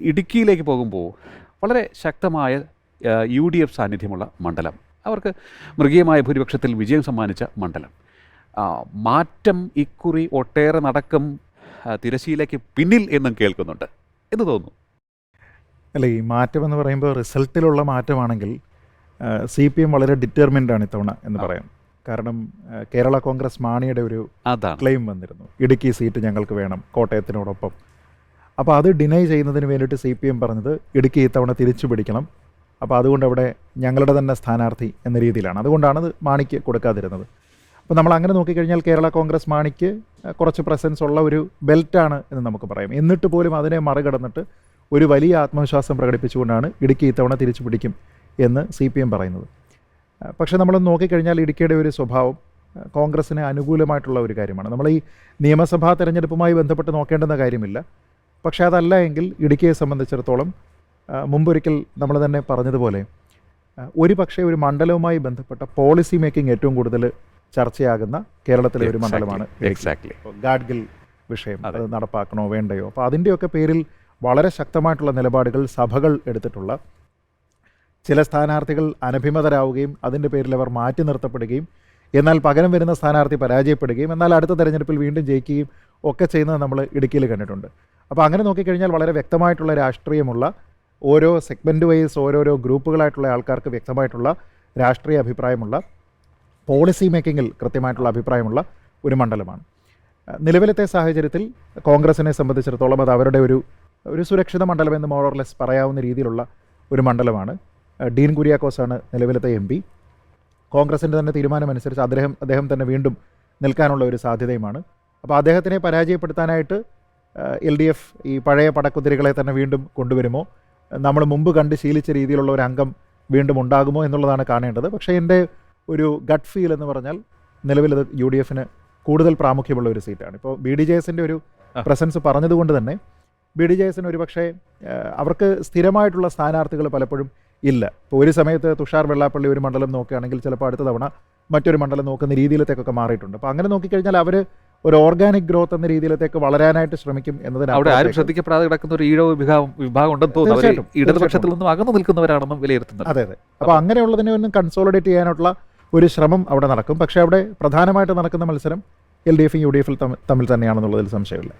ഇടുക്കിയിലേക്ക് പോകുമ്പോൾ വളരെ ശക്തമായ യു ഡി എഫ് സാന്നിധ്യമുള്ള മണ്ഡലം. അവർക്ക് മൃഗീയമായ ഭൂരിപക്ഷത്തിൽ വിജയം സമ്മാനിച്ച മണ്ഡലം. മാറ്റം ഇക്കുറി ഒട്ടേറെ നടക്കും തിരശ്ശീലയ്ക്ക് പിന്നിൽ എന്നും കേൾക്കുന്നുണ്ട്. എന്ന് തോന്നുന്നു? അല്ല ഈ മാറ്റം എന്ന് പറയുമ്പോൾ റിസൾട്ടിലുള്ള മാറ്റമാണെങ്കിൽ സി പി എം വളരെ ഡിറ്റർമിൻഡ് ആണ് ഇത്തവണ എന്ന് പറയാം. കാരണം കേരള കോൺഗ്രസ് മാണിയുടെ ഒരു ക്ലെയിം വന്നിരുന്നു. ഇടുക്കി സീറ്റ് ഞങ്ങൾക്ക് വേണം കോട്ടയത്തിനോടൊപ്പം. അപ്പോൾ അത് ഡിനൈ ചെയ്യുന്നതിന് വേണ്ടിയിട്ട് സി പി എം പറഞ്ഞത് ഇടുക്കി ഇത്തവണ തിരിച്ചു പിടിക്കണം. അപ്പോൾ അതുകൊണ്ട് അവിടെ ഞങ്ങളുടെ തന്നെ സ്ഥാനാർത്ഥി എന്ന രീതിയിലാണ്. അതുകൊണ്ടാണ് അത് മാണിക്ക് കൊടുക്കാതിരുന്നത്. അപ്പോൾ നമ്മൾ അങ്ങനെ നോക്കിക്കഴിഞ്ഞാൽ കേരള കോൺഗ്രസ് മാണിക്ക് കുറച്ച് പ്രസൻസ് ഉള്ള ഒരു ബെൽറ്റാണ് എന്ന് നമുക്ക് പറയാം. എന്നിട്ട് പോലും അതിനെ മറികടന്നിട്ട് ഒരു വലിയ ആത്മവിശ്വാസം പ്രകടിപ്പിച്ചുകൊണ്ടാണ് ഇടുക്കി ഇത്തവണ തിരിച്ചു പിടിക്കും എന്ന് സി പി എം പറയുന്നത്. പക്ഷേ നമ്മൾ നോക്കിക്കഴിഞ്ഞാൽ ഇടുക്കിയുടെ ഒരു സ്വഭാവം കോൺഗ്രസ്സിന് അനുകൂലമായിട്ടുള്ള ഒരു കാര്യമാണ്. നമ്മൾ ഈ നിയമസഭാ തെരഞ്ഞെടുപ്പുമായി ബന്ധപ്പെട്ട് നോക്കേണ്ടുന്ന കാര്യമില്ല. പക്ഷേ അതല്ല എങ്കിൽ ഇടുക്കിയെ സംബന്ധിച്ചിടത്തോളം മുമ്പൊരിക്കൽ നമ്മൾ തന്നെ പറഞ്ഞതുപോലെ ഒരു പക്ഷേ ഒരു മണ്ഡലവുമായി ബന്ധപ്പെട്ട പോളിസി മേക്കിംഗ് ഏറ്റവും കൂടുതൽ ചർച്ചയാകുന്ന കേരളത്തിലെ ഒരു മണ്ഡലമാണ്. എക്സാക്ട്ലി ഗാഡ്ഗിൽ വിഷയം അത് നടപ്പാക്കണോ വേണ്ടയോ? അപ്പോൾ അതിന്റെയൊക്കെ പേരിൽ വളരെ ശക്തമായിട്ടുള്ള നിലപാടുകൾ സഭകൾ എടുത്തിട്ടുള്ള ചില സ്ഥാനാർത്ഥികൾ അനഭിമതരാവുകയും അതിന്റെ പേരിൽ അവർ മാറ്റി നിർത്തപ്പെടുകയും എന്നാൽ പകരം വരുന്ന സ്ഥാനാർത്ഥി പരാജയപ്പെടുകയും എന്നാൽ അടുത്ത തെരഞ്ഞെടുപ്പിൽ വീണ്ടും ജയിക്കുകയും ഒക്കെ ചെയ്യുന്നത് നമ്മൾ ഇടുക്കിയിൽ കണ്ടിട്ടുണ്ട്. അപ്പോൾ അങ്ങനെ നോക്കിക്കഴിഞ്ഞാൽ വളരെ വ്യക്തമായിട്ടുള്ള രാഷ്ട്രീയമുള്ള ഓരോ സെഗ്മെന്റ് വൈസ് ഓരോരോ ഗ്രൂപ്പുകളായിട്ടുള്ള ആൾക്കാർക്ക് വ്യക്തമായിട്ടുള്ള രാഷ്ട്രീയ അഭിപ്രായമുള്ള പോളിസി മേക്കിങ്ങിൽ കൃത്യമായിട്ടുള്ള അഭിപ്രായമുള്ള ഒരു മണ്ഡലമാണ്. നിലവിലത്തെ സാഹചര്യത്തിൽ കോൺഗ്രസിനെ സംബന്ധിച്ചിടത്തോളം അത് അവരുടെ ഒരു ഒരു സുരക്ഷിത മണ്ഡലം എന്ന് മോറോർലെസ് പറയാവുന്ന രീതിയിലുള്ള ഒരു മണ്ഡലമാണ്. ഡീൻ കുര്യാക്കോസാണ് നിലവിലത്തെ എം പി. കോൺഗ്രസിന്റെ തന്നെ തീരുമാനമനുസരിച്ച് അദ്ദേഹം അദ്ദേഹം തന്നെ വീണ്ടും നിൽക്കാനുള്ള ഒരു സാധ്യതയുമാണ്. അപ്പോൾ അദ്ദേഹത്തിനെ പരാജയപ്പെടുത്താനായിട്ട് എൽ ഡി എഫ് ഈ പഴയ പടക്കുതിരികളെ തന്നെ വീണ്ടും കൊണ്ടുവരുമോ? നമ്മൾ മുമ്പ് കണ്ട് ശീലിച്ച രീതിയിലുള്ള ഒരു അംഗം വീണ്ടും ഉണ്ടാകുമോ എന്നുള്ളതാണ് കാണേണ്ടത്. പക്ഷേ എന്റെ ഒരു ഗട്ട് ഫീൽ എന്ന് പറഞ്ഞാൽ നിലവിലത് യു ഡി എഫിന് കൂടുതൽ പ്രാമുഖ്യമുള്ള ഒരു സീറ്റാണ് ഇപ്പോൾ ബി ഡി ജെ എസിന്റെ ഒരു പ്രസൻസ് പറഞ്ഞതുകൊണ്ട് തന്നെ ബി ഡി ജെ എസിന് ഒരു പക്ഷേ അവർക്ക് സ്ഥിരമായിട്ടുള്ള സ്ഥാനാർത്ഥികൾ പലപ്പോഴും ഇല്ല. ഇപ്പോൾ ഒരു സമയത്ത് തുഷാർ വെള്ളാപ്പള്ളി ഒരു മണ്ഡലം നോക്കുകയാണെങ്കിൽ ചിലപ്പോൾ അടുത്ത തവണ മറ്റൊരു മണ്ഡലം നോക്കുന്ന രീതിയിലത്തേക്കൊക്കെ മാറിയിട്ടുണ്ട്. അപ്പോൾ അങ്ങനെ നോക്കിക്കഴിഞ്ഞാൽ അവർ ഒരു ഓർഗാനിക് ഗ്രോത്ത് എന്ന രീതിയിലേക്ക് വളരാനായിട്ട് ശ്രമിക്കും എന്നതിന് അവിടെ ആരും ശ്രദ്ധിക്കപ്പെടാതെ കിടക്കുന്ന ഒരു ഈഴവ് വിഭാഗം വിഭാഗം ഉണ്ടെന്ന് തോന്നുന്നു. ഇടതുപക്ഷത്തിൽ നിന്നും അകന്നു നിൽക്കുന്നവരാണെന്നും വിലയിരുത്തുന്നത് അതെ അതെ. അപ്പോൾ അങ്ങനെയുള്ളതിനെ ഒന്നും കൺസോളിഡേറ്റ് ചെയ്യാനുള്ള ഒരു ശ്രമം അവിടെ നടക്കും. പക്ഷേ അവിടെ പ്രധാനമായിട്ട് നടക്കുന്ന മത്സരം എൽ ഡി എഫും യു ഡി എഫിൽ തമ്മിൽ തന്നെയാണെന്നുള്ളതിൽ സംശയമില്ല.